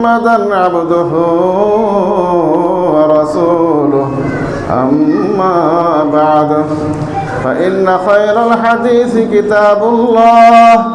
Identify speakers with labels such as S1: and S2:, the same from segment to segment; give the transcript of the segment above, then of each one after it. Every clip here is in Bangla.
S1: محمدا عبده ورسوله. أما بعد فإن خير الحديث كتاب الله.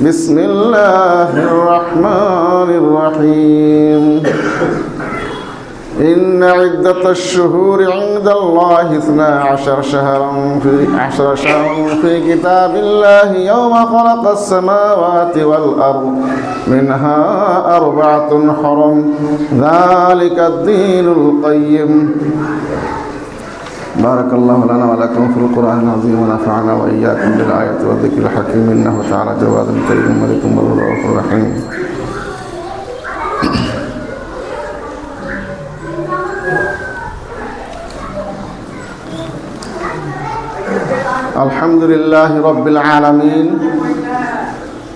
S1: بسم الله الرحمن الرحيم. إن عدة الشهور عند الله اثنا عشر شهرا في عشر شهرا في كتاب الله يوم خلق السماوات والأرض. منها أربعة حرم. ذلك الدين القيم. بارك الله لنا ولكم في القرآن العظيم ونفعنا وإياكم بالآية والذكر الحكيم إنه تعالى جواد كريم ملك رؤوف رحيم الحمد لله رب العالمين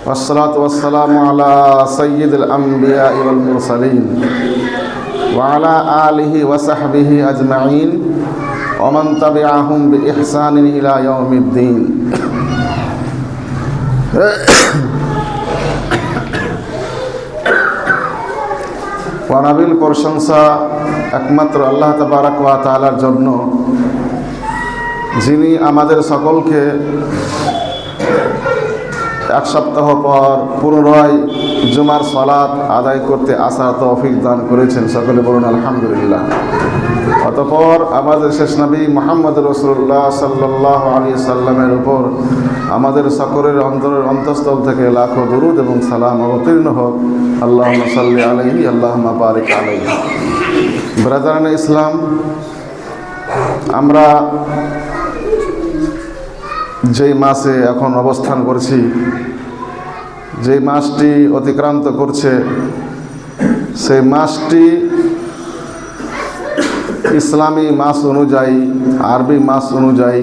S1: والصلاة والسلام على سيد الأنبياء والمرسلين وعلى آله وصحبه أجمعين. ومن تبعهم بإحسان إلى يوم الدين ওয়ানাবিল প্রশংসা একমাত্র আল্লাহ তাবারাক ওয়া তাআলার জন্য যিনি আমাদের সকলকে এক সপ্তাহ পর পুনরায় জুমার সলাৎ আদায় করতে আসার তৌফিক দান করেছেন সকলে বলুন আলহামদুলিল্লাহ। অতপর আমাদের শেষ নবী মোহাম্মদ রসুল্লাহ সাল্লাহ আলী সাল্লামের উপর আমাদের সকলের অন্তরের অন্তঃস্থল থেকে লাখো দরুদ এবং সালাম অবতীর্ণ হোক। আল্লাহ সাল্লি আলহি আল্লাহ বারিক আলহি ব্রাদারান ইসলাম, আমরা যেই মাসে এখন অবস্থান করছি যেই মাসটি অতিক্রান্ত করছে, সেই মাসটি ইসলামী মাস অনুযায়ী, আরবি মাস অনুযায়ী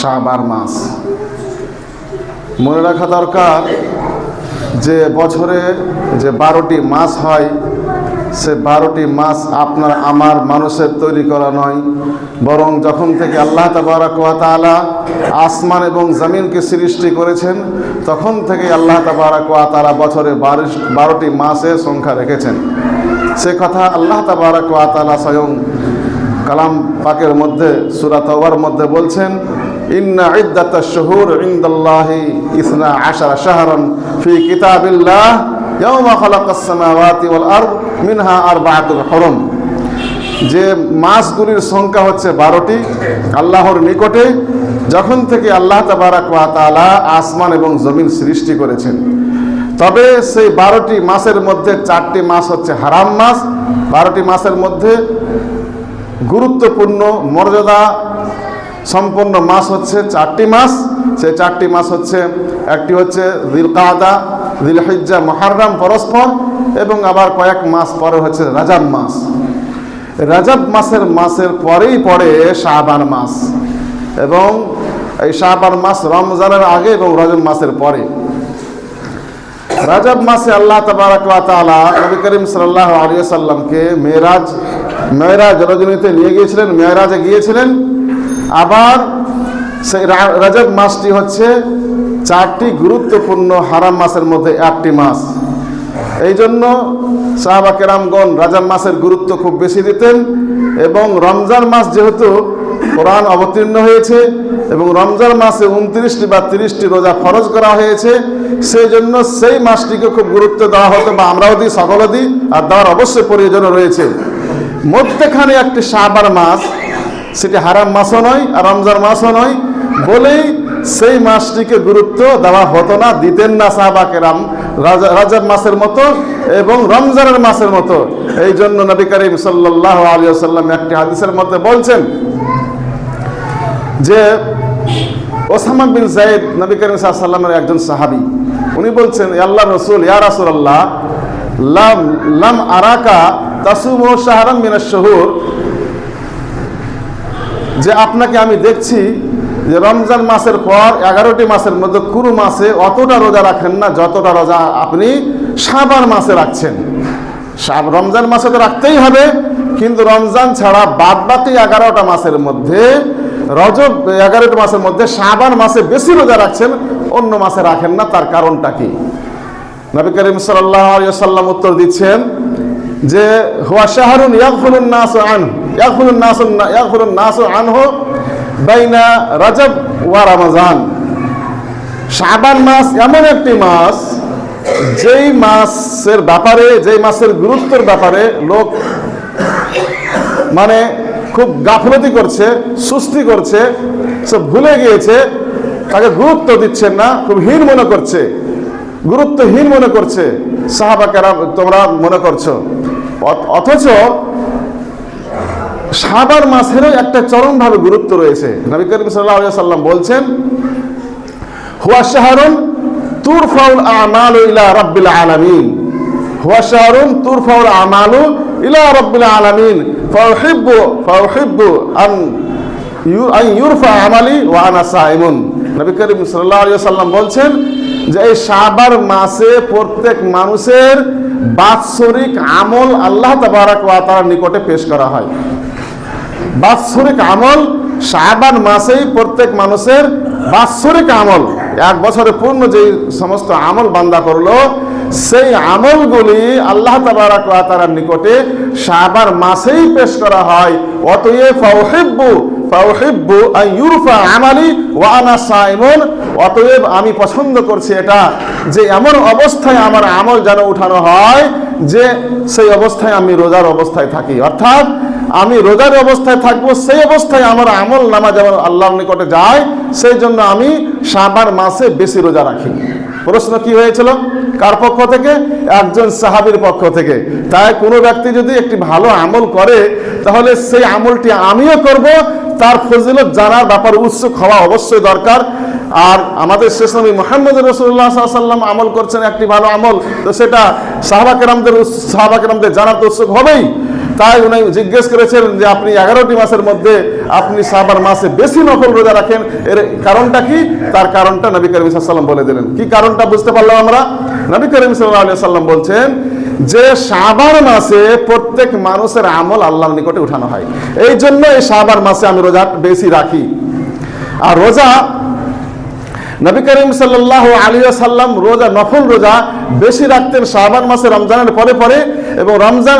S1: সাবার মাস। মনে রাখা দরকার যে বছরে যে বারোটি মাস হয় সে বারোটি মাস আপনার আমার মানুষের তৈরি করা নয়। বরং যখন থেকে আল্লাহ তাবারাকালা আসমান এবং জমিনকে সৃষ্টি করেছেন, তখন থেকে আল্লাহ তাবারাকালা বছরে বারোটি মাসের সংখ্যা রেখেছেন। সে কথা আল্লাহ তাবারাকালা স্বয়ং কালাম পাকের মধ্যে সুরাতওয়ার মধ্যে বলছেন, ইন্না শহুর ইসনা আশারা শাহরান ফি কিতাবিল্লাহ, ইয়াউমা খালাকাস সামাওয়াতি ওয়াল মিনহা আরবাআতুল হরম। যে মাসগুলির সংখ্যা হচ্ছে বারোটি, আল্লাহর নিকটে, যখন থেকে আল্লাহ তাবারাক তাআলা আসমান এবং জমিন সৃষ্টি করেছেন। তবে সেই বারোটি মাসের মধ্যে চারটি মাস হচ্ছে হারাম মাস। বারোটি মাসের মধ্যে গুরুত্বপূর্ণ মর্যাদা সম্পন্ন মাস হচ্ছে চারটি মাস। সেই চারটি মাস হচ্ছে, একটি হচ্ছে দিল কাদা দিল হিজ্জা মহারাম পরস্পর এবং আবার কয়েক মাস পরে হচ্ছে রাজাব মাস। রাজাব মাসের মাসের পরেই পড়ে শাহবান মাস এবং এই শাহবান মাস রমজানের আগে এবং রজব মাসের পরে। রাজাব মাসে আল্লাহ তালা নবী করিম সাল্লাহ আলিয়া সাল্লামকে মেয়েরাজ মেয়েরাজ রজনীতে নিয়ে গিয়েছিলেন, মেয়েরাজে গিয়েছিলেন। আবার সেই রাজব মাসটি হচ্ছে চারটি গুরুত্বপূর্ণ হারাম মাসের মধ্যে একটি মাস এই জন্য সাহাবা কেরামগণ রাজাব মাসের গুরুত্ব খুব বেশি দিতেন এবং রমজান মাস যেহেতু কোরআন অবতীর্ণ হয়েছে এবং রমজান মাসে উনত্রিশটি বা তিরিশটি রোজা খরচ করা হয়েছে সেই জন্য সেই মাসটিকে খুব গুরুত্ব দেওয়া হতো বা আমরাও দিই, সকলে দিই, আর দেওয়ার অবশ্যই প্রয়োজন রয়েছে। মধ্যেখানে একটি শাহবার মাস সেটি হারাম মাসও নয় আর রমজান মাসও নয়, বলেই সেই মাসটিকে গুরুত্ব দেওয়া হতো না। দিতেন না সাহাবাকেরাম। রাজাব মাসের মতো এবং রমজানের মাসের মতো। এই জন্য নবী করিম সাল্লাহ সাল্লাম একটি হাদিসের মধ্যে বলছেন যে, ওসামা বিন জাইদ নবী করিম সাল্লামের একজন সাহাবি। উনি বলছেন আল্লাহ রসুল, ইয়া রাসুল আল্লাহ লাম লাম আরাকা তাসুমু শাহরাম মিনাশ শহুর যে আপনাকে আমি দেখছি যে রমজান মাসের পর এগারোটি মাসের মধ্যে কোনো মাসে অতটা রোজা রাখেন না, যতটা রোজা আপনি সাবান মাসে রাখছেন। রমজান মাসে তো রাখতেই হবে, কিন্তু রমজান ছাড়া বাদ বাকি এগারোটা মাসের মধ্যে, রজব, এগারোটা মাসের মধ্যে সাবান মাসে বেশি রোজা রাখছেন, অন্য মাসে রাখেন না, তার কারণটা কি? নবী করিম সাল্লাম উত্তর দিচ্ছেন যে, হুয়া শাহরুন ইয়াগফুলুন নাস আন ইয়াগফুলুন নাস ইয়াগফুলুন নাস আনহু বাইনা রাজব ওয়া রমজান। শাবান মাস এমন একটি মাস, যেই মাসের ব্যাপারে, যেই মাসের গুরুত্বের ব্যাপারে লোক মানে খুব গাফলতি করছে সুস্তি করছে সে ভুলে গিয়েছে, তাকে গুরুত্ব দিচ্ছেন না, খুব হীন মনে করছে, গুরুত্বহীন মনে করছে। সাহাবাকেরা তোমরা মনে করছ। অথচ সাবার মাসেরও একটা চরমভাবে গুরুত্ব রয়েছে। নবী করিম সাল্লাহ সাল্লাম বলছেন, হুয়া শাহরুন তুরফাউল আমালু ইলা রাব্বিল আলামিন। হুয়া শাহরুন তুরফাউল আমালু ইলা রাব্বিল আলামিন। ফাউহিব্বু ফাউহিব্বু আন আন ইউরফা আমালি ওয়া আনা সাইমুন। নবী করিম সাল্লাল্লাহু আলাইহি সাল্লাম বলছেন যে, এই সাবার মাসে প্রত্যেক মানুষের বাৎসরিক আমল আল্লাহ তাবারাক ওয়া তাআলার নিকটে পেশ করা হয়। বাৎসরিক আমল শাবান মাসেই প্রত্যেক মানুষের বাৎসরিক আমল। এক বছরে পূর্ণ যে সমস্ত আমল বান্দা করল, সেই আমলগুলি আল্লাহ তাআলার নিকটে শাবান মাসেই পেশ করা হয়। অতএব ফাউহিব্বু ফাউহিব্বু ইউরফা আমালি ওয়া আনা সাইমুন। অতএব আমি পছন্দ করছি এটা যে এমন অবস্থায় আমার আমল যেন উঠানো হয় যে সেই অবস্থায় আমি রোজার অবস্থায় থাকি। অর্থাৎ আমি রোজার অবস্থায় থাকব, সেই অবস্থায় আমার আমল নামা যেমন আল্লাহর নিকটে যায়, সেই জন্য আমি সাবার মাসে বেশি রোজা রাখি। প্রশ্ন কি হয়েছিল? কার পক্ষ থেকে? একজন সাহাবীর পক্ষ থেকে। তাই কোনো ব্যক্তি যদি একটি ভালো আমল করে, তাহলে সেই আমলটি আমিও করব, তার ফজিলত জানার ব্যাপার উৎসুক হওয়া অবশ্যই দরকার। আর আমাদের শেষ নবী মোহাম্মদ রসুল্লাহ সাল্লাম আমল করছেন একটি ভালো আমল, তো সেটা সাহাবাকেরামদের সাহাবাকেরামদের জানার তো উৎসুক হবেই। তাই উনি জিজ্ঞেস করেছেন যে আপনি এগারোটি মাসের মধ্যে আপনি সাবার মাসে বেশি নকল রোজা রাখেন। এর কারণটা কি? তার কারণটা নবী করিম সাল্লাম বলে দিলেন। কি কারণটা বুঝতে পারলাম আমরা? নবী করিম সাল্লাহ সাল্লাম বলছেন যে সাবার মাসে প্রত্যেক মানুষের আমল আল্লাহর নিকটে উঠানো হয়। এই জন্য এই সাবার মাসে আমি রোজা বেশি রাখি। আর রোজা, নবী করিম সাল্লাহ আলী সাল্লাম রোজা, নফল রোজা বেশি রাখতেন শাহবান মাসে রমজানের পরে পরে এবং রমজান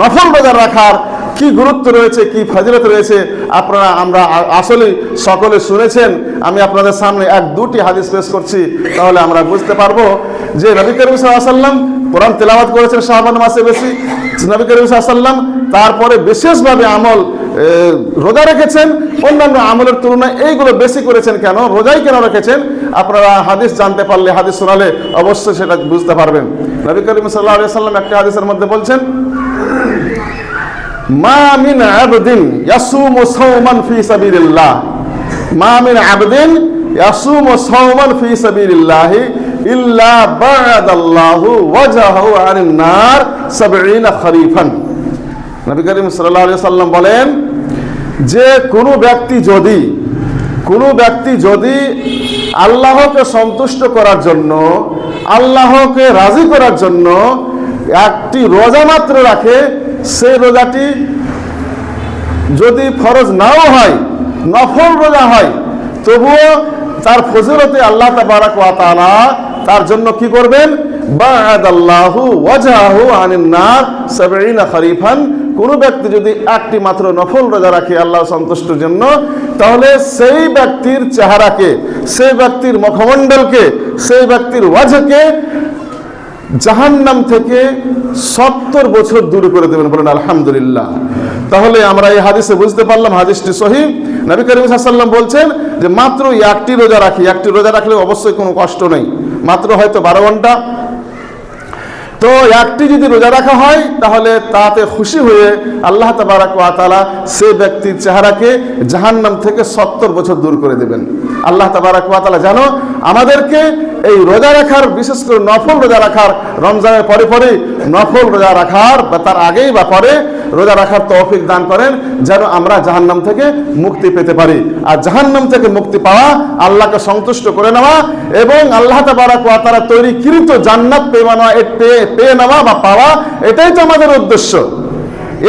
S1: নফল রোজা রাখার কি গুরুত্ব রয়েছে, কি ফজিলত রয়েছে, আপনারা, আমরা আসলে সকলে শুনেছেন। আমি আপনাদের সামনে এক, দুটি হাদিস পেশ করছি, তাহলে আমরা বুঝতে পারব যে নবী করিম সাল্লাম কোরআন তেলাওয়াত করেছেন শাহবান মাসে বেশি। নবী করিম সাল্লাম তারপরে বিশেষভাবে আমল রোজা রেখেছেন। অন্যান্য আমলের তুলনায় এইগুলো বেশি করেছেন কেন? রোজাই কেন রেখেছেন? আপনারা হাদিস জানতে পারলে, হাদিস শোনালে অবশ্যই সেটা বুঝতে পারবেন। নবী করিম সাল্লাহ সাল্লাম একটা হাদিসের মধ্যে বলছেন মা মিন আবদিন ইয়াসুমু সাওমান ফি সাবিলিল্লাহ। মা মিন আবদিন ইয়াসুমু সাওমান ফি সাবিলিল্লাহ ইল্লা বা'দাল্লাহু ওয়াজহাহু আনিন নার 70 খরিফান নবী করিম সাল্লাল্লাহু আলাইহি সাল্লাম বলেন, যে কোনো ব্যক্তি যদি, কোনো ব্যক্তি যদি আল্লাহকে সন্তুষ্ট করার জন্য, আল্লাহকে রাজি করার জন্য একটি রোজা মাত্র রাখে সেই রোজাটি যদি ফরজ নাও হয়, নফল রোজা হয়, তবুও তার ফজিলতে আল্লাহ তাবারাক ওয়া তাআলা তার জন্য কি করবেন? বা'দাল্লাহু ওয়াজহাহু আনিন নার 70 খরিফান। কোন ব্যক্তি যদি একটি মাত্র নফল রোজা রাখে আল্লাহ সন্তুষ্টির জন্য, তাহলে সেই ব্যক্তির চেহারাকে, সেই ব্যক্তির মুখমণ্ডলকে, সেই ব্যক্তির ওয়াজহকে জাহান্নাম থেকে সত্তর বছর দূরে করে দেবেন, বলেন আলহামদুলিল্লাহ। তাহলে আমরা এই হাদিসে বুঝতে পারলাম, হাদিসটি সহি। নবী করিম সাল্লাম বলছেন যে, মাত্র একটি রোজা রাখি, একটি রোজা রাখলে অবশ্যই কোনো কষ্ট নেই। মাত্র হয়তো বারো ঘণ্টা তো একটি যদি রোজা রাখা হয়, তাহলে তাতে খুশি হয়ে আল্লাহ তাবারাক ওয়া সে ব্যক্তির চেহারাকে জাহান্নাম থেকে সত্তর বছর দূর করে দেবেন। আল্লাহ তাবারাক ওয়া জানো আমাদেরকে এই রোজা রাখার, বিশেষ করে নফল রোজা রাখার, রমজানের পরে পরে নফল রোজা রাখার বা তার আগেই বা পরে রোজা রাখার তৌফিক দান করেন যেন আমরা জাহান্নাম থেকে মুক্তি পেতে পারি। আর জাহান্নাম থেকে মুক্তি পাওয়া আল্লাহকে সন্তুষ্ট করে নেওয়া এবং আল্লাহ তাবারাক ওয়া তাআলা তৈরিকৃত জান্নাত পেয়ে নেওয়া পেয়ে নেওয়া বা পাওয়া, এটাই তো আমাদের উদ্দেশ্য।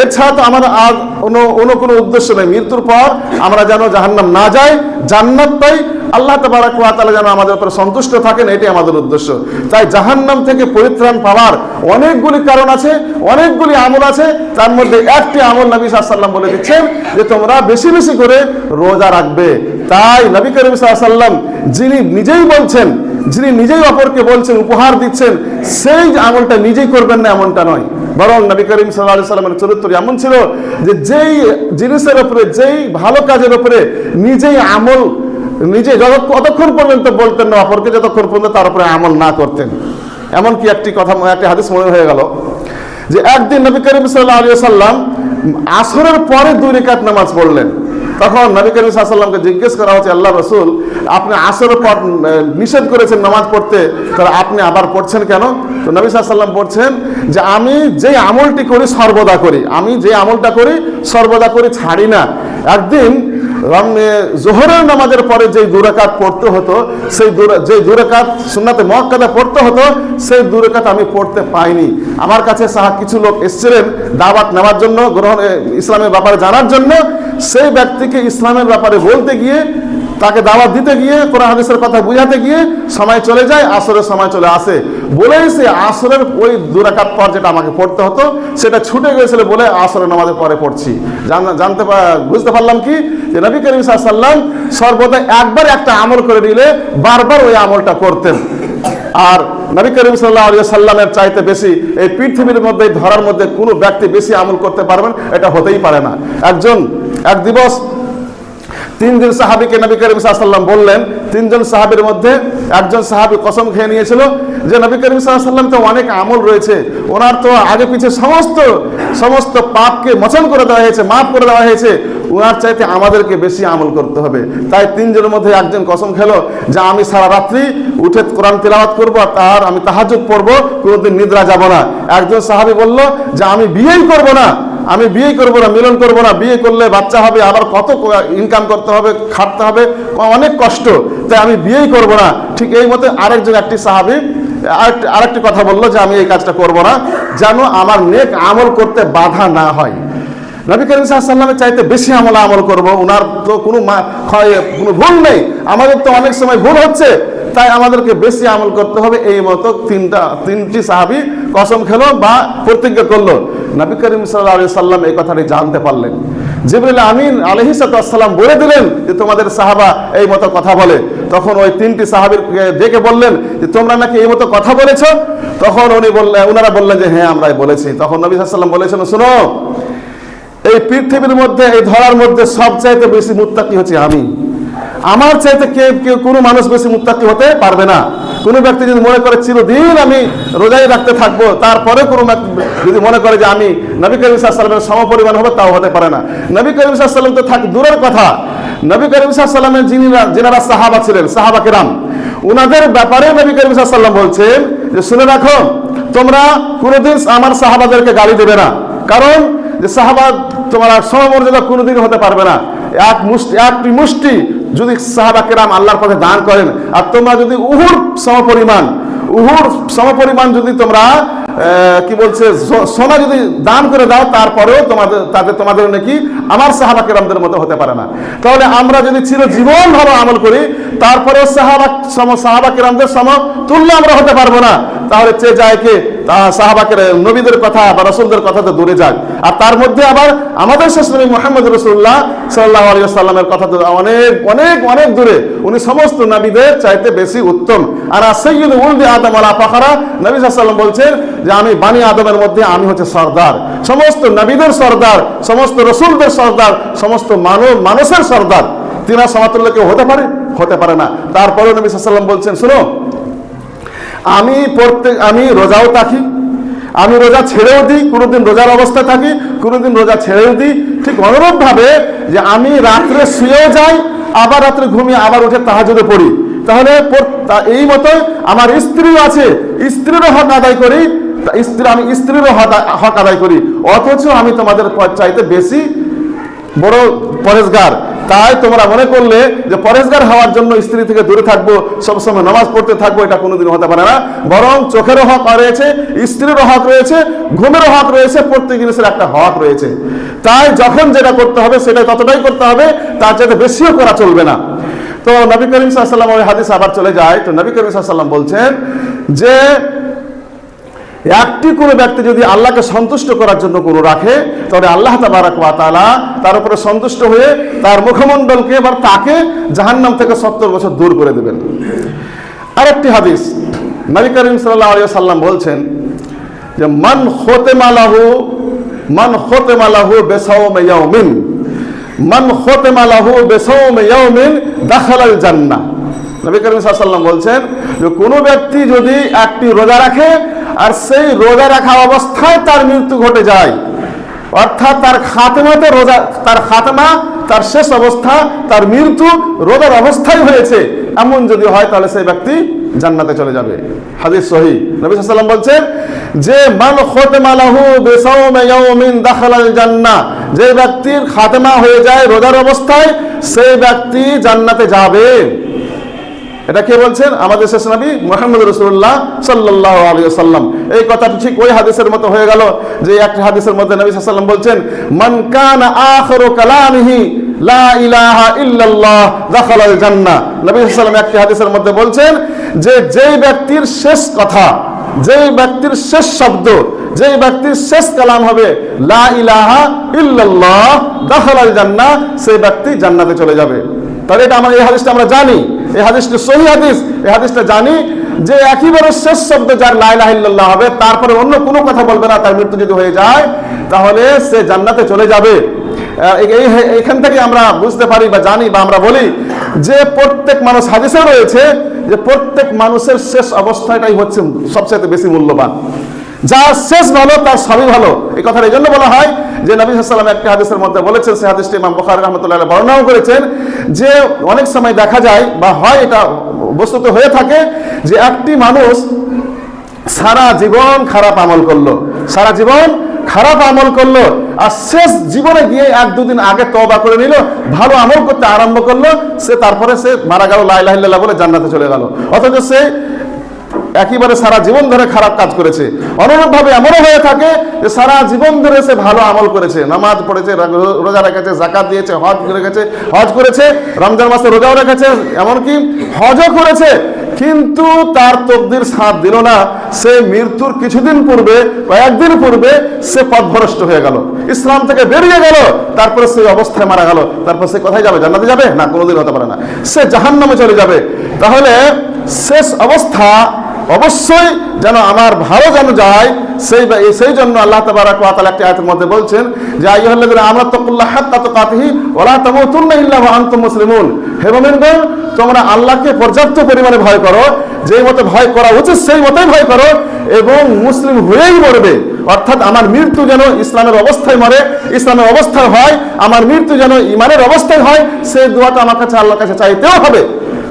S1: এছাড়া তো আমাদের আর অন্য অন্য কোনো উদ্দেশ্য নেই। মৃত্যুর পর আমরা যেন জাহান্নাম না যাই, জান্নাত পাই, আল্লাহ তাবারাক ওয়া তাআলা যেন আমাদের উপরে সন্তুষ্ট থাকেন, এটাই আমাদের উদ্দেশ্য। তাই জাহান্নাম থেকে পরিত্রাণ পাওয়ার অনেকগুলি কারণ আছে, অনেকগুলি আমল আছে, তার মধ্যে একটি আমল নবী সাল্লাম বলে দিচ্ছেন যে তোমরা বেশি বেশি করে রোজা রাখবে। তাই নবী করিম সাল্লাম যিনি নিজেই বলছেন যিনি নিজেই অপরকে বলছেন, উপহার দিচ্ছেন, সেই আমলটা নিজেই করবেন না এমনটা নয়। বরং নবী করিম সাল্লাহ সাল্লামের চরিত্র এমন ছিল যে যেই জিনিসের ওপরে যেই ভালো কাজের ওপরে নিজেই আমল, নিজে যত কতক্ষণ পর্যন্ত বলতেন না, অপরকে যতক্ষণ পর্যন্ত তার উপরে আমল না করতেন। এমনকি একটি কথা, একটি হাদিস মনে হয়ে গেল যে একদিন নবী করিম সাল্লাহ আলী সাল্লাম আসরের পরে দুই রেখাত নামাজ পড়লেন। তখন নবী করিম সাল্লামকে জিজ্ঞেস করা হচ্ছে, আল্লাহ রসুল, আপনি আসর পর নিষেধ করেছেন নামাজ পড়তে তাহলে আপনি আবার পড়ছেন কেন? তো নবী সাল্লাম পড়ছেন যে, আমি যে আমলটি করি সর্বদা করি, আমি যে আমলটা করি সর্বদা করি ছাড়ি না। একদিন জোহরের নামাজের পরে যে দুরাকাত পড়তে হতো, সেই যে দুরাকাত সুন্নাতে মহকাদা পড়তে হতো, সেই দুরাকাত আমি পড়তে পাইনি। আমার কাছে সাহা কিছু লোক এসছিলেন দাওয়াত নেওয়ার জন্য, গ্রহণ ইসলামের ব্যাপারে জানার জন্য। সেই ব্যক্তিকে ইসলামের ব্যাপারে বলতে গিয়ে তাকে দাওয়াত দিতে গিয়ে কোরআন হাদিসের কথা বুঝাতে গিয়ে সময় চলে যায়, আসরের সময় চলে আসে। বলেই সে আসরের ওই দুরাকাত পর যেটা আমাকে পড়তে হতো, সেটা ছুটে গিয়েছিল বলে আসরের নামাজের পরে পড়ছি। জান- জানতে বুঝতে পারলাম কি? যে নবী করিম সাল্লাম সর্বদা একবার একটা আমল করে দিলে বারবার ওই আমলটা করতেন। আর নবী করিম সাল্লাহ আলিয়া সাল্লামের চাইতে বেশি এই পৃথিবীর মধ্যে ধরার মধ্যে কোনো ব্যক্তি বেশি আমল করতে পারবেন, এটা হতেই পারে না। একজন, এক দিবস তিনজন সাহাবিকে নবী করিম সাল্লাম বললেন, তিনজন সাহাবির মধ্যে একজন সাহাবি কসম খেয়ে নিয়েছিল যে নবী করিম সাল্লাম তো অনেক আমল রয়েছে, ওনার তো আগে পিছে সমস্ত সমস্ত পাপকে মোচন করে দেওয়া হয়েছে, মাফ করে দেওয়া হয়েছে, ওনার চাইতে আমাদেরকে বেশি আমল করতে হবে। তাই তিনজনের মধ্যে একজন কসম খেলো যে আমি সারা রাত্রি উঠে কোরআন তেলাওয়াত করব আর তার আমি তাহাজুদ পড়ব, কোনোদিন নিদ্রা যাব না। একজন সাহাবি বলল যে আমি বিয়েই করব না। আমি বিয়ে করব না, মিলন করব না, বিয়ে করলে বাচ্চা হবে, আবার কত ইনকাম করতে হবে, খাটতে হবে, অনেক কষ্ট। তাই আমি বিয়েই করব না। ঠিক এই মতে আরেকজন একটি সাহাবি, আরেকটি কথা বলল যে আমি এই কাজটা করব না, যেন আমার নেক আমল করতে বাধা না হয়। নবী করিম সাল্লামের চাইতে বেশি আমল আমল করব ওনার তো কোনো কোনো ভুল নেই। আমাদের তো অনেক সময় ভুল হচ্ছে, তাই আমাদেরকে বেশি আমল করতে হবে। এই মতো তিনটা, তিনটি সাহাবি কসম খেলো বা প্রতিজ্ঞা করল। নবী করিম সাল্লাহ আলি সাল্লাম এই কথাটি জানতে পারলেন। জিবরিল আমিন আলহি সাল্লাম বলে দিলেন যে, তোমাদের সাহাবা এই মতো কথা বলে। তখন ওই তিনটি সাহাবির ডেকে বললেন যে, তোমরা নাকি এই মতো কথা বলেছ? তখন উনি বললেন ওনারা বললেন যে হ্যাঁ আমরাই বলেছি। তখন নবী সাল্লাম বলেছেন, শোনো, এই পৃথিবীর মধ্যে, এই ধরার মধ্যে সবচাইতে বেশি মুত্তাকি হচ্ছে আমি। আমার চাইতে কে কেউ কোনো মানুষ বেশি মুত্তাকি হতে পারবে না। কোনো ব্যক্তি যদি মনে করে, চিরদিন আমি রোজাই রাখতে থাকব তারপরে কোনো যদি মনে করে যে, আমি নবী করিম সাল্লামের সমপরিমাণ হবে তাও হতে পারে না। নবী করিম সাল্লাম তো থাক, দূরের কথা। নবী করিম সাল্লামের যিনি যেনারা সাহাবা ছিলেন, সাহাবা কিরাম ওনাদের ব্যাপারে নবী করিম সাল্লাম বলছেন যে, শুনে রাখো, তোমরা কোনোদিন আমার সাহাবাদেরকে গালি দেবে না। কারণ যে সাহাবা, তোমার সমমর্যাদা কোনোদিন হতে পারবে না। এক মুষ্টি একটি মুষ্টি যদি সাহাবা কেরাম আল্লাহর পথে দান করেন, আর তোমরা যদি উহুর সমপরিমাণ উহুর সমপরিমাণ যদি তোমরা কি বলছে সোনা যদি দান করে দাও, তারপরেও তোমাদের তাদের তোমাদের নাকি আমার সাহাবা কেরামদের মতো হতে পারে না। তাহলে আমরা যদি চির জীবন ভালো আমল করি, তারপরেও সাহাবা, সম, সাহাবা কেরামদের সম তুল্য আমরা হতে পারব না। তাহলে চেয়ে যায় কে? সাহাবাকের নবীদের কথা বা রসুলদের কথা তো দূরে যাক। আর তার মধ্যে আবার আমাদের শেষ নবী মোহাম্মদ রসুল্লাহ সাল্লাহ কথা তো অনেক অনেক অনেক দূরে। উনি সমস্ত নবীদের চাইতে বেশি উত্তম। আর সৈয়দ উলদি আদম আলা পাখারা নবী সাল্লাম বলছেন যে, আমি বানি আদমের মধ্যে আমি হচ্ছে সর্দার। সমস্ত নবীদের সর্দার, সমস্ত রসুলদের সর্দার, সমস্ত মানব, মানুষের সর্দার। তিনা সমাতুল্য কেউ হতে পারে? হতে পারে না। তারপরেও নবী সাল্লাম বলছেন, শুনো আমি প্রত্যেক, আমি রোজাও থাকি, আমি রোজা ছেড়েও দিই, কোনোদিন রোজার অবস্থায় থাকি, কোনোদিন রোজা ছেড়েও দিই। ঠিক অনুরূপভাবে যে আমি রাত্রে শুয়েও যাই, আবার রাত্রে ঘুমিয়ে আবার উঠে তাহাজুদে পড়ি। তাহলে এই মতো আমার স্ত্রীও আছে, স্ত্রীরও হক আদায় করি স্ত্রী, আমি স্ত্রীরও হক আদায় করি। অথচ আমি তোমাদের চাইতে বেশি বড় পরেশগার। তাই তোমরা মনে করলে যে পরেশগার হওয়ার জন্য স্ত্রী থেকে দূরে থাকব, সবসময় নামাজ পড়তে থাকব, এটা কোনোদিন হতে পারে না। বরং চোখেরও হক রয়েছে, স্ত্রীরও হক রয়েছে, ঘুমেরও হক রয়েছে, প্রত্যেক জিনিসের একটা হক রয়েছে। তাই যখন যেটা করতে হবে সেটা ততটাই করতে হবে, তার চাইতে বেশিও করা চলবে না। তো নবী করিম সাল্লাম ওই হাদিস আবার চলে যায়। তো নবী করিম সাল্লাম বলছেন যে একটি কোনো ব্যক্তি যদি আল্লাহকে সন্তুষ্ট করার জন্য কোনো রাখে তাহলে আল্লাহ তাবারাক ওয়া তাআলা তার উপরে সন্তুষ্ট হয়ে তার মুখমণ্ডলকে এবার তাকে জাহান্নাম থেকে সত্তর বছর দূর করে দেবেন। আরেকটি হাদিস, নবী করিম সাল্লাল্লাহু আলাইহি সাল্লাম বলছেন যে, মান খোতেমালাহু মান খোতেমালাহু বেসাওমে ইয়াউমিন, মান খোতেমালাহু বেসাওমে ইয়াউমিন দাখালাল জান্নাহ। নবী করিম সাল্লাম বলছেন যে, কোনো ব্যক্তি যদি একটি রোজা রাখে আর সেই রোজা রাখা অবস্থায় তার মৃত্যু ঘটে যায়। অর্থাৎ তার খাতেমাতে রোজা, তার খাতমা, তার শেষ অবস্থা, তার মৃত্যু রোজার অবস্থায় হয়েছে। এমন যদি হয় তাহলে সেই ব্যক্তি জান্নাতে চলে যাবে। হাদিস সহি। নবী সাল্লাম বলছেন, যে মান খতমালাহু বিসাওমি ইয়াউমিন দাখালাল জান্নাহ, যে ব্যক্তির খাতমা হয়ে যায় রোজার অবস্থায়, সেই ব্যক্তি জান্নাতে যাবে। এটা কে বলছেন? আমাদের শেষ নবী মোহাম্মদ রসুল্লাহ সাল্লাহ আলী সাল্লাম এই কথাটি ঠিক ওই হাদিসের মতো হয়ে গেল যে একটি হাদিসের মধ্যে নবী সাল্লাম বলছেন, মান কান আখরু কালামিহি, লা ইলাহা ইল্লাল্লাহ দাখালাল জান্নাহ। নবী সাল্লাম একটি হাদিসের মধ্যে বলছেন যে যেই ব্যক্তির শেষ কথা, যেই ব্যক্তির শেষ শব্দ, যেই ব্যক্তির শেষ কালাম হবে, লা ইলাহা ইল্লাল্লাহ দাখালাল জান্নাহ, সেই ব্যক্তি জান্নাতে চলে যাবে। তাহলে এটা আমরা, এই হাদিসটা আমরা জানি। এই হাদিসটা সহি হাদিস, এই হাদিসটা জানি যে একেবারে শেষ শব্দ যার লাইলাহিল্লাহ হবে, তারপরে অন্য কোনো কথা বলবে না, তার মৃত্যু যদি হয়ে যায়, তাহলে সে জান্নাতে চলে যাবে। এই এইখান থেকে আমরা বুঝতে পারি বা জানি বা আমরা বলি যে প্রত্যেক মানুষ হাদিসে রয়েছে যে প্রত্যেক মানুষের শেষ অবস্থাটাই হচ্ছে সবচেয়ে বেশি মূল্যবান। যা শেষ ভালো, তার সবই ভালো। এই কথাটা এই জন্য বলা হয় যে নবী সাল্লাম একটি হাদিসের মধ্যে বলেছেন, সেই হাদিসটি ইমাম বুখারী রহমতুল্লাহ বর্ণনাও করেছেন যে অনেক সময় দেখা যায় বা হয় এটা বস্তুত হয়ে থাকে যে একটি মানুষ সারা জীবন খারাপ আমল করল, সারা জীবন খারাপ আমল করল আর শেষ জীবনে গিয়ে এক দুদিন আগে তবা করে নিল, ভালো আমল করতে আরম্ভ করল, সে তারপরে সে মারা গেল লাইলাহিল্লাহ বলে জান্নাতে চলে গেল। অথচ সে একেবারে সারা জীবন ধরে খারাপ কাজ করেছে। অনুরূপ ভাবে এমনও হয়ে থাকে যে সারা জীবন ধরে সে ভালো আমল করেছে। নামাজ পড়েছে রোজা রেখেছে, জাকাত দিয়েছে, হজ রেখেছে, হজ করেছে, রমজান মাসে রোজাও রেখেছে, এমনকি হজও করেছে। কিন্তু তার তকদির সাথ দিল না। সে মৃত্যুর কিছুদিন পূর্বে, কয়েকদিন পূর্বে সে পথভ্রষ্ট হয়ে গেল। ইসলাম থেকে বেরিয়ে গেল, তারপরে সেই অবস্থায় মারা গেল। তারপর সে কোথায় যাবে, জান্নাতে যাবে? না, কোনোদিন হতে পারে না। সে জাহান্নামে চলে যাবে। তাহলে শেষ অবস্থা অবশ্যই যেন আমার ভালো যেন যায়, সেই সেই জন্য আল্লাহ তাবারাক তাআলা একটি আয়াতের মধ্যে বলছেন যে আইয়ুহাল্লাযিনা আমানুত্তাকুল্লাহ হাত্তা তুকাতিহি ওয়া লা তামুতুন্না ইল্লা ওয়া আনতুম মুসলিমুন। হে তোমরা আল্লাহকে পর্যাপ্ত পরিমাণে ভয় করো, যেই মতো ভয় করা উচিত, সেই মতোই ভয় করো এবং মুসলিম হয়েই মরবে। অর্থাৎ আমার মৃত্যু যেন ইসলামের অবস্থায় মরে, ইসলামের অবস্থায় হয়, আমার মৃত্যু যেন ইমানের অবস্থায় হয়, সেই দোয়াটা আমার কাছে আল্লাহর কাছে চাইতেও হবে।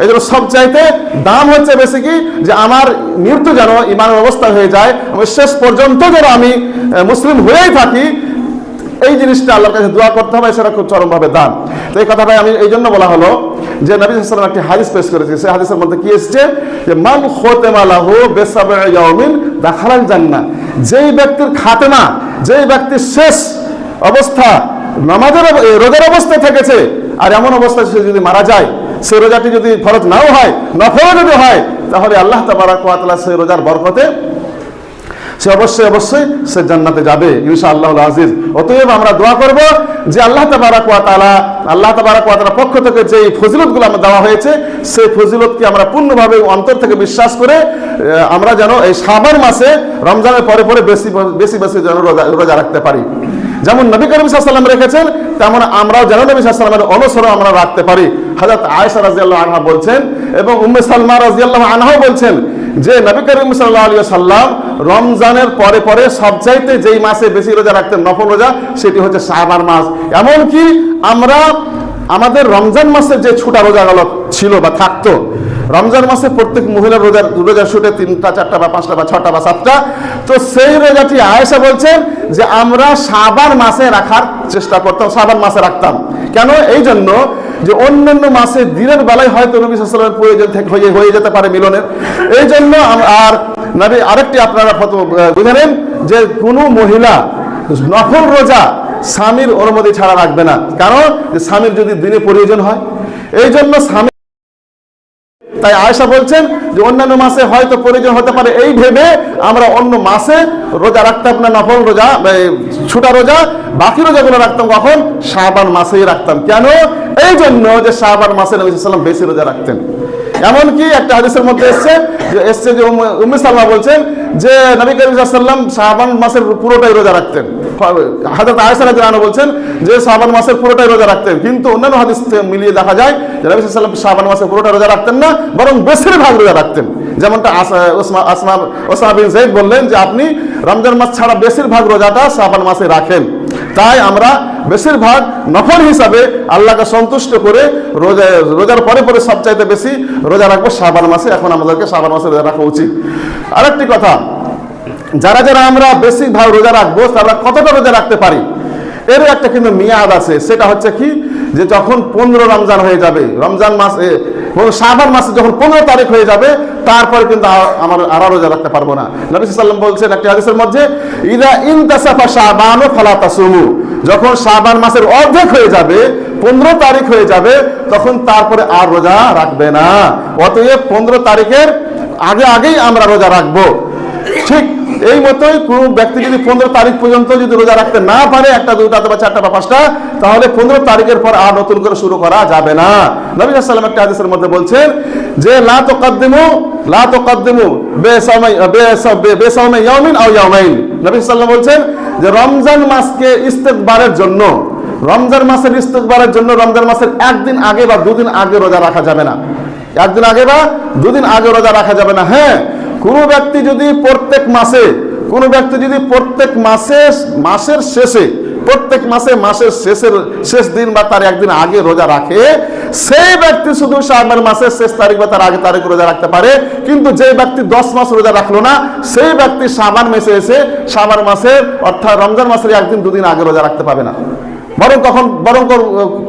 S1: এই জন্য সব চাইতে দাম হচ্ছে বেশি কি? যে আমার মৃত্যু যেন ইমানের অবস্থা হয়ে যায় শেষ পর্যন্ত যেন আমি মুসলিম হয়েই থাকি, এই জিনিসটা আল্লাহর কাছে দোয়া করতে হবে, সেটা খুব চরমভাবে দান তো এই কথাটাই আমি এই জন্য বলা হলো যে নবী সাল্লাম একটি হাদিস পেশ করেছে, সেই হাদিসের মধ্যে কি এসেছে? যে মান খোতেমালাহু বেসাবে ইয়াউমিন দাখালাল জান্নাহ। যেই ব্যক্তির খাতেমা, যেই ব্যক্তির শেষ অবস্থা, নামাজের রোজার অবস্থায় থেকেছে, আর এমন অবস্থায় সে যদি মারা যায় সে রোজাটি যদি ফরজ নাও হয়, নফলও যদি হয়, তাহলে আল্লাহ তাবারাক ওয়া তাআলা সেই রোজার বরকতে সে অবশ্যই অবশ্যই সে জান্নাতে যাবে ইনশাআল্লাহ আজিজ। অতএব আমরা দোয়া করব যে আল্লাহ তাবারাক ওয়া তাআলা, আল্লাহ তাবারাক ওয়া তাআলার পক্ষ থেকে যে ফজিলতগুলো আমরা দেওয়া হয়েছে, সেই ফজিলতকে আমরা পূর্ণভাবে অন্তর থেকে বিশ্বাস করে আমরা যেন এই শাবান মাসে রমজানের পরে পরে বেশি বেশি বেশি যেন রোজা রোজা রাখতে পারি। যেমন নবী করিম সাল্লাম রেখেছেন, তেমন আমরাও যেন নবী সাল্লামের অনুসরণ আমরা রাখতে পারি। হযরত আয়েশা রাদিয়াল্লাহু আনহা বলছেন এবং উম্মে সালমা রাদিয়াল্লাহু আনহাও বলছেন যে, নবী করিম সাল্লাহ আলী সাল্লাম রমজানের পরে পরে সবচাইতে যেই মাসে বেশি রোজা রাখতেন, নফল রোজা, সেটি হচ্ছে শাহবান মাস। এমনকি আমরা, আমাদের রমজান মাসের যে ছুটা রোজাগুলো ছিল বা থাকতো রমজান মাসে প্রত্যেক মহিলার রোজার রোজার শুটে তিনটা, চারটা বা পাঁচটা বা ছটা বা সাতটা। তো সেই রোজাটি আয়েশা বলছেন যে আমরা সাবান মাসে রাখার চেষ্টা করতাম সাবান মাসে রাখতাম। কেন? এই জন্য যে অন্যান্য মাসে দিনের বেলায় হয়তো নবী সাল্লামের প্রয়োজন হয়ে হয়ে যেতে পারে মিলনের। এই জন্য আর নবী, আরেকটি আপনারা বুঝে নেন যে কোনো মহিলা নফল রোজা স্বামীর অনুমতি ছাড়া রাখবে না। কারণ স্বামীর যদি দিনে প্রয়োজন হয়, এই জন্য স্বামী তাই আয়েশা বলছেন যে অন্যান্য মাসে হয়তো প্রয়োজন হতে পারে এই ভেবে আমরা অন্য মাসে রোজা রাখতাম না, নফল রোজা ছুটা রোজা, বাকি রোজাগুলো রাখতাম কখন? শাহবান মাসেই রাখতাম। কেন? এই জন্য যে শাহবান মাসে নবী সাল্লাম বেশি রোজা রাখতেন। এমনকি একটা হাদিসের মধ্যে এসছে যে এসছে যে উম্মে বলছেন যে নবী করিম সাল্লাম শাহবান মাসের পুরোটাই রোজা রাখতেন। হাজরত আয়েশা রাদিয়াল্লাহু বলছেন যে শাহবান মাসের পুরোটাই রোজা রাখতেন। কিন্তু অন্যান্য হাদিস মিলিয়ে দেখা যায় যে নবী সাল্লাম শাহবান মাসের পুরোটা রোজা রাখতেন না, বরং বেশিরভাগ রোজা রাখতেন। যেমনটা ওসমা ওসমা বিন জাইদ বললেন যে আপনি রমজান মাস ছাড়া বেশিরভাগ রোজাটা শাহবান মাসে রাখেন। তাই আমরা বেশিরভাগ নফল হিসাবে আল্লাহকে সন্তুষ্ট করে রোজা রোজার পরে পরে সবচাইতে বেশি রোজা রাখব শাহবান মাসে। এখন আমাদেরকে শাহবান মাসে রোজা রাখা উচিত। আরেকটি কথা যারা যারা আমরা ভাগ রোজা রাখব তারা কতটা রোজা রাখতে পারি? এর একটা কিন্তু মেয়াদ আছে সেটা হচ্ছে কি? যে যখন পনেরো রমজান হয়ে যাবে রমজান মাস এ, শাবান মাসে যখন পনেরো তারিখ হয়ে যাবে তারপরে কিন্তু আমার আর রোজা রাখতে পারব না। নবী সাল্লাম বলছেন একটি হাদিসের মধ্যে ইদা ইনতাসাফা শাবানু ফালা তাসুমু। যখন শাবান মাসের অর্ধেক হয়ে যাবে পনেরো তারিখ হয়ে যাবে তখন তারপরে আর রোজা রাখবে না। অতএব পনেরো তারিখের আগে আগেই আমরা রোজা রাখব। ঠিক এই মতোই কোনো ব্যক্তি যদি পনেরো তারিখ পর্যন্ত যদি রোজা রাখতে না পারে, একটা দুটা বা চারটা বা পাঁচটা, তাহলে পনেরো তারিখের পর আর নতুন করে শুরু করা যাবে না। নবী সাল্লাম একটা হাদিসের মধ্যে বলছেন যে, লা তো কদ্দিমু লা তো কদ্দিমু বেসামাই বেসামাই ইয়াউমিন আও ইয়াউমাইন। নবী সাল্লাম বলছেন যে, রমজান মাসকে ইস্তেকবারের জন্য, রমজান মাসের ইস্তেকবারের জন্য রমজান মাসের একদিন আগে বা দুদিন আগে রোজা রাখা যাবে না। একদিন আগে বা দুদিন আগে রোজা রাখা যাবে না। হ্যাঁ কোনো ব্যক্তি যদি প্রত্যেক মাসে, কোনো ব্যক্তি যদি প্রত্যেক মাসে, মাসের শেষে, প্রত্যেক মাসে মাসের শেষের শেষ দিন বা তার একদিন আগে রোজা রাখে, সেই ব্যক্তি শুধু শাবান মাসের শেষ তারিখ বা তার আগে তারিখ রোজা রাখতে পারে, কিন্তু যে ব্যক্তি দশ মাস রোজা রাখল না, সেই ব্যক্তি শাবান মাসে এসে শাবান মাসের অর্থাৎ রমজান মাসের একদিন, দুদিন আগে রোজা রাখতে পাবে না। বরং কখন, বরং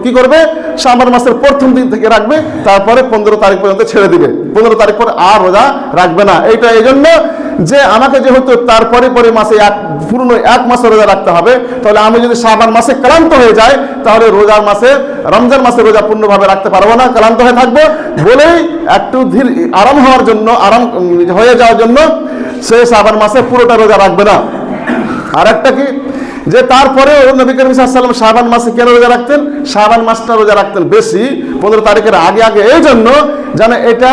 S1: কি করবে? সামার মাসের প্রথম দিন থেকে রাখবে, তারপরে পনেরো তারিখ পর্যন্ত ছেড়ে দিবে। পনেরো তারিখ পরে আর রোজা রাখবে না। এইটা এই জন্য যে আমাকে যেহেতু তারপরে পরে মাসে এক, পুরনো এক মাসে রোজা রাখতে হবে, তাহলে আমি যদি সাবান মাসে ক্লান্ত হয়ে যাই, তাহলে রোজার মাসে, রমজান মাসে রোজা পূর্ণভাবে রাখতে পারব না, ক্লান্ত হয়ে থাকব। বলেই একটু ধীর আরাম হওয়ার জন্য, আরাম হয়ে যাওয়ার জন্য সে সাবান মাসে পুরোটা রোজা রাখবে না। আর একটা কি? যে তারপরে নবী করিম সাল্লাম শাবান মাসে কেন রোজা রাখতেন? শাবান মাসটা রোজা রাখতেন বেশি, পনেরো তারিখের আগে আগে, এই জন্য যেন এটা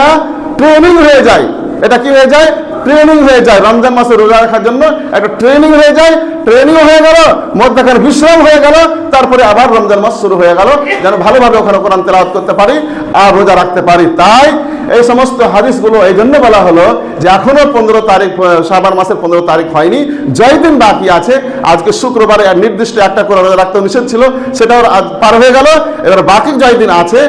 S1: ট্রেনিং হয়ে যায়। এটা কি হয়ে যায়? ট্রেনিং হয়ে যায়। রমজান মাসে রোজা রাখার জন্য একটা ট্রেনিং হয়ে যায় ট্রেনিং হয়ে গেল, মধ্যখানে বিশ্রাম হয়ে গেল, তারপরে আবার রমজান মাস শুরু হয়ে গেল, যেন ভালোভাবে ওখানে কোরআন তেলাওয়াত করতে পারি আর রোজা রাখতে পারি। তাই এই সমস্ত হাদিসগুলো, এই জন্য বলা হলো যে এখনও পনেরো তারিখ সাবান মাসের পনেরো তারিখ হয়নি। জয় দিন বাকি আছে, আজকে শুক্রবারে নির্দিষ্ট একটা করে রোজা রাখতে নিষেধ ছিল, সেটাও পার হয়ে গেল। এবার বাকি জয় দিন আছে,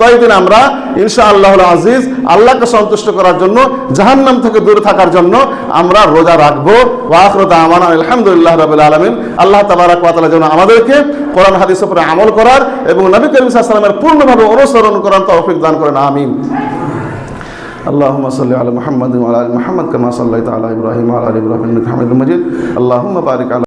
S1: ছয় দিন আমরা ইনশা আল্লাহ আজিজ আল্লাহকে সন্তুষ্ট করার জন্য, জাহান্নাম থেকে দূরে থাকার জন্য আমরা রোজা রাখব। ওয়াখরত আমান আলহামদুলিল্লাহ রবিল আলমিন। আল্লাহ তাবারাক ওয়াতালা যেন আমাদেরকে কোরআন হাদিস উপরে আমল করার এবং নবী করিম সাল্লামের পূর্ণভাবে অনুসরণ করার তৌফিক দান করেন আমিন اللهم صل على محمد وعلى ال محمد كما صليت على ابراهيم وعلى ال ابراهيم انك حميد مجيد اللهم بارك على